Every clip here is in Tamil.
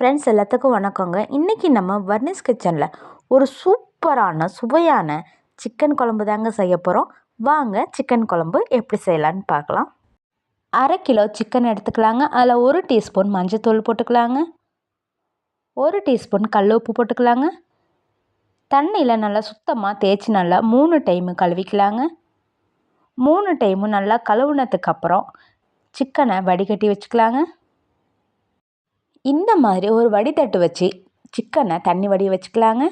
ஃப்ரெண்ட்ஸ் எல்லாத்துக்கும் வணக்கங்க. இன்றைக்கி நம்ம வர்னிஸ் கிச்சனில் ஒரு சூப்பரான சுவையான சிக்கன் குழம்பு தாங்க செய்ய போகிறோம் வாங்க சிக்கன் குழம்பு எப்படி செய்யலான்னு பார்க்கலாம். அரை கிலோ சிக்கன் எடுத்துக்கலாங்க. அதில் ஒரு டீஸ்பூன் மஞ்சத்தூள் போட்டுக்கலாங்க. ஒரு டீஸ்பூன் கல் உப்பு போட்டுக்கலாங்க. தண்ணியில் நல்லா சுத்தமாக தேய்ச்சி நல்லா மூணு டைமு கழுவிக்கலாங்க. மூணு டைமும் நல்லா கழுவுனதுக்கப்புறம் சிக்கனை வடிகட்டி வச்சுக்கலாங்க. இந்த மாதிரி ஒரு வடித்தட்டு வச்சு சிக்கனை தண்ணி வடிய வச்சுக்கலாங்க.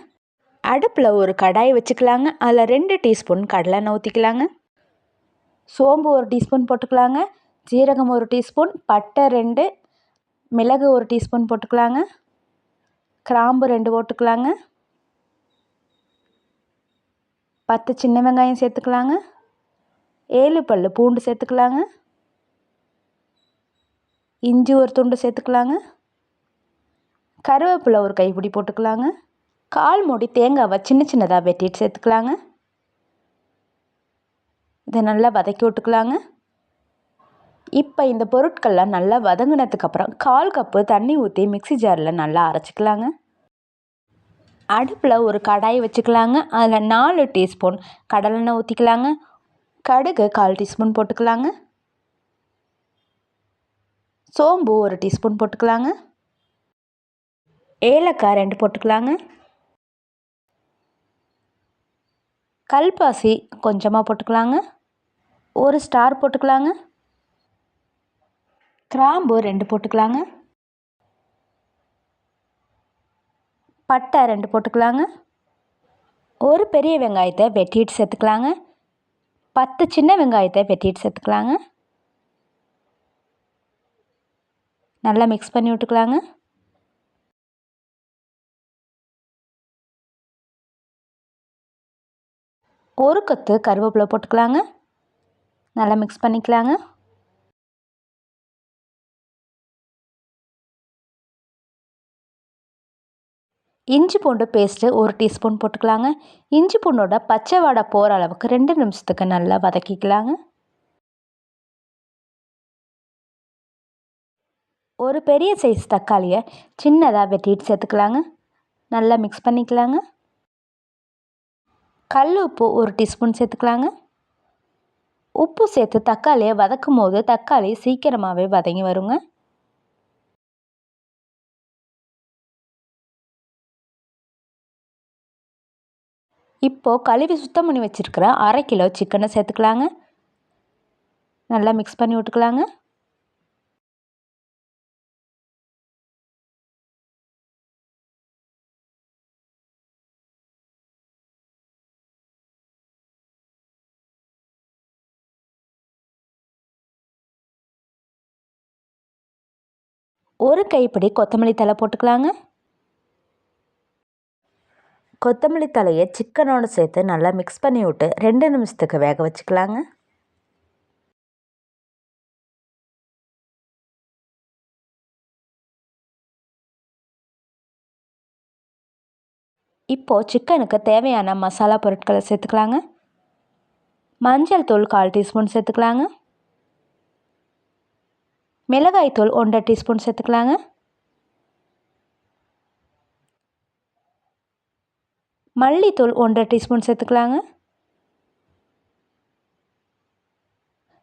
அடுப்பில் ஒரு கடாய் வச்சுக்கலாங்க. அதில் ரெண்டு டீஸ்பூன் கடலெண்ணெய் ஊற்றிக்கலாங்க சோம்பு ஒரு டீஸ்பூன் போட்டுக்கலாங்க. ஜீரகம் ஒரு டீஸ்பூன் பட்டை ரெண்டு மிளகு ஒரு டீஸ்பூன் போட்டுக்கலாங்க. கிராம்பு ரெண்டு போட்டுக்கலாங்க. பத்து சின்ன வெங்காயம் சேர்த்துக்கலாங்க. ஏழு பல் பூண்டு சேர்த்துக்கலாங்க. இஞ்சி ஒரு துண்டு சேர்த்துக்கலாங்க. கருவேப்பிலை ஒரு கைப்பிடி போட்டுக்கலாங்க. கால் மூடி தேங்காவை சின்ன சின்னதாக வெட்டிட்டு சேர்த்துக்கலாங்க. இதை நல்லா வதக்கி விட்டுக்கலாங்க. இப்போ இந்த பொருட்கள்லாம் நல்லா வதங்கினதுக்கப்புறம் கால் கப்பு தண்ணி ஊற்றி மிக்சி ஜாரில் நல்லா அரைச்சிக்கலாங்க. அடுப்பில் ஒரு கடாய் வச்சுக்கலாங்க. அதில் நாலு டீஸ்பூன் கடலெண்ணெய் ஊற்றிக்கலாங்க கடுகு கால் டீஸ்பூன் போட்டுக்கலாங்க. சோம்பு ஒரு டீஸ்பூன் போட்டுக்கலாங்க. ஏலக்காய் ரெண்டு போட்டுக்கலாங்க. கல்பாசி கொஞ்சமாக போட்டுக்கலாங்க. ஒரு ஸ்டார் போட்டுக்கலாங்க. கிராம்பு ரெண்டு போட்டுக்கலாங்க. பட்டை ரெண்டு போட்டுக்கலாங்க. ஒரு பெரிய வெங்காயத்தை வெட்டிட்டு சேர்த்துக்கலாங்க. பத்து சின்ன வெங்காயத்தை வெட்டிட்டு சேர்த்துக்கலாங்க. நல்லா மிக்ஸ் பண்ணி விட்டுக்கலாங்க. ஒரு கத்து கருவேப்பிலை போட்டுக்கலாங்க. நல்லா மிக்ஸ் பண்ணிக்கலாங்க. இஞ்சி பூண்டு பேஸ்ட்டு ஒரு டீஸ்பூன் போட்டுக்கலாங்க. இஞ்சி பூண்டோட பச்சை வாடை போகிற அளவுக்கு ரெண்டு நிமிஷத்துக்கு நல்லா வதக்கிக்கலாங்க. ஒரு பெரிய சைஸ் தக்காளியை சின்னதாக வெட்டிட்டு சேர்த்துக்கலாங்க. நல்லா மிக்ஸ் பண்ணிக்கலாங்க. கல் உப்பு ஒரு டீஸ்பூன் சேர்த்துக்கலாங்க. உப்பு சேர்த்து தக்காளியை வதக்கும் போது தக்காளி சீக்கிரமாகவே வதங்கி வருங்க. இப்போது கழுவி சுத்தம் பண்ணி வச்சுருக்கிற அரை கிலோ சிக்கனை சேர்த்துக்கலாங்க. நல்லா மிக்ஸ் பண்ணி விட்டுக்கலாங்க. ஒரு கைப்பிடி கொத்தமல்லி தலை போட்டுக்கலாங்க. கொத்தமல்லி தலையை சிக்கனோடு சேர்த்து நல்லா மிக்ஸ் பண்ணி விட்டு ரெண்டு நிமிஷத்துக்கு வேக வச்சுக்கலாங்க. இப்போது சிக்கனுக்கு தேவையான மசாலா பொருட்களை சேர்த்துக்கலாங்க. மஞ்சள் தூள் கால் டீஸ்பூன் சேர்த்துக்கலாங்க. மிளகாய்த்தூள் ஒன்றரை டீஸ்பூன் சேர்த்துக்கலாங்க. மல்லித்தூள் ஒன்றரை டீஸ்பூன் சேர்த்துக்கலாங்க.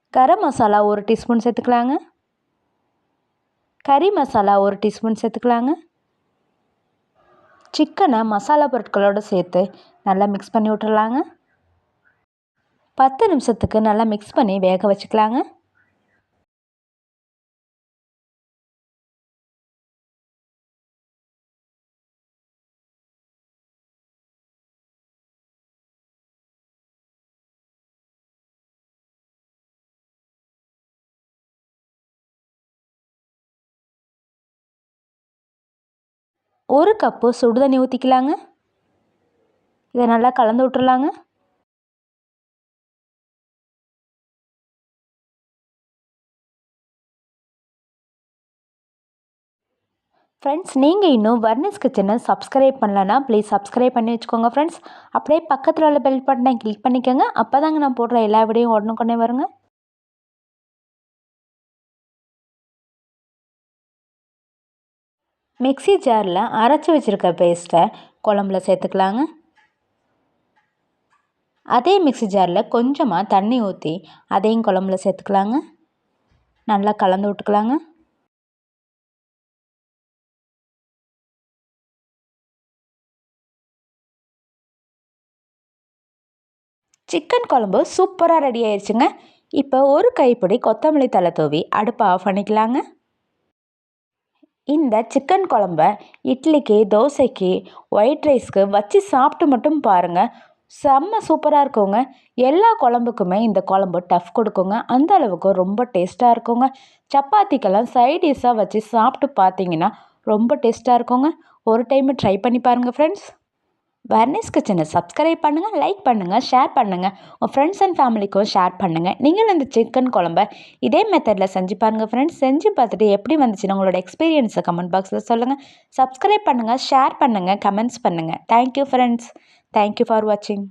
கரம் மசாலா ஒரு டீஸ்பூன் சேர்த்துக்கலாங்க. கறி மசாலா ஒரு டீஸ்பூன் சேர்த்துக்கலாங்க. சிக்கனை மசாலா பொருட்களோடு சேர்த்து நல்லா மிக்ஸ் பண்ணி விட்டுறலாங்க. பத்து நிமிஷத்துக்கு நல்லா மிக்ஸ் பண்ணி வேக வச்சுக்கலாங்க. ஒரு கப்பு சுடு தண்ணி ஊற்றிக்கலாங்க இதை நல்லா கலந்து விட்டுறலாங்க. ஃப்ரெண்ட்ஸ் நீங்கள் இன்னும் வர்னஸ் கிச்சனை சப்ஸ்கிரைப் பண்ணலன்னா ப்ளீஸ் சப்ஸ்கிரைப் பண்ணி வச்சுக்கோங்க ஃப்ரெண்ட்ஸ் அப்படியே பக்கத்தில் உள்ள பெல் பட்டனை கிளிக் பண்ணிக்கோங்க. அப்போ தாங்க நான் போடுற எல்லா வீடியோவும் உடனுக்குடனே வருங்க. மிக்ஸி ஜாரில் அரைச்சி வச்சுருக்க பேஸ்ட்டை குழம்புல சேர்த்துக்கலாங்க. அதே மிக்ஸி ஜாரில் கொஞ்சமாக தண்ணி ஊற்றி அதையும் குழம்புல சேர்த்துக்கலாங்க. நல்லா கலந்து விட்டுக்கலாங்க. சிக்கன் குழம்பு சூப்பராக ரெடி ஆயிடுச்சுங்க இப்போ ஒரு கைப்பிடி கொத்தமல்லி தலை தூவி அடுப்பை ஆஃப் பண்ணிக்கலாங்க. இந்த சிக்கன் குழம்ப இட்லிக்கு தோசைக்கு ஒயிட் ரைஸ்க்கு வச்சு சாப்பிட்டு மட்டும் பாருங்கள் செம்ம சூப்பராக இருக்குங்க. எல்லா குழம்புக்குமே இந்த குழம்பு டஃப் கொடுக்குங்க. அந்த அளவுக்கு ரொம்ப டேஸ்ட்டாக இருக்குங்க. சப்பாத்திக்கெல்லாம் சைட் டிஷ்ஷாக வச்சு சாப்பிட்டு பார்த்தீங்கன்னா ரொம்ப டேஸ்ட்டாக இருக்குங்க. ஒரு டைம் ட்ரை பண்ணி பாருங்கள் ஃப்ரெண்ட்ஸ் வர்னிஸ் கிச்சனை சப்ஸ்கிரைப் பண்ணுங்கள் லைக் பண்ணுங்கள் ஷேர் பண்ணுங்கள் உங்கள் ஃப்ரெண்ட்ஸ் அண்ட் ஃபேமிலிக்கும் ஷேர் பண்ணுங்கள் நீங்களும் இந்த சிக்கன் குழம்ப இதே மெத்தடில் செஞ்சு பாருங்கள் ஃப்ரெண்ட்ஸ் செஞ்சு பார்த்துட்டு எப்படி வந்துச்சுன்னு உங்களோட எக்ஸ்பீரியன்ஸை கமெண்ட் பாக்ஸில் சொல்லுங்கள் சப்ஸ்கிரைப் பண்ணுங்கள் ஷேர் பண்ணுங்கள் கமெண்ட்ஸ் பண்ணுங்கள் தேங்க்யூ ஃப்ரெண்ட்ஸ் தேங்க்யூ ஃபார் வாட்சிங்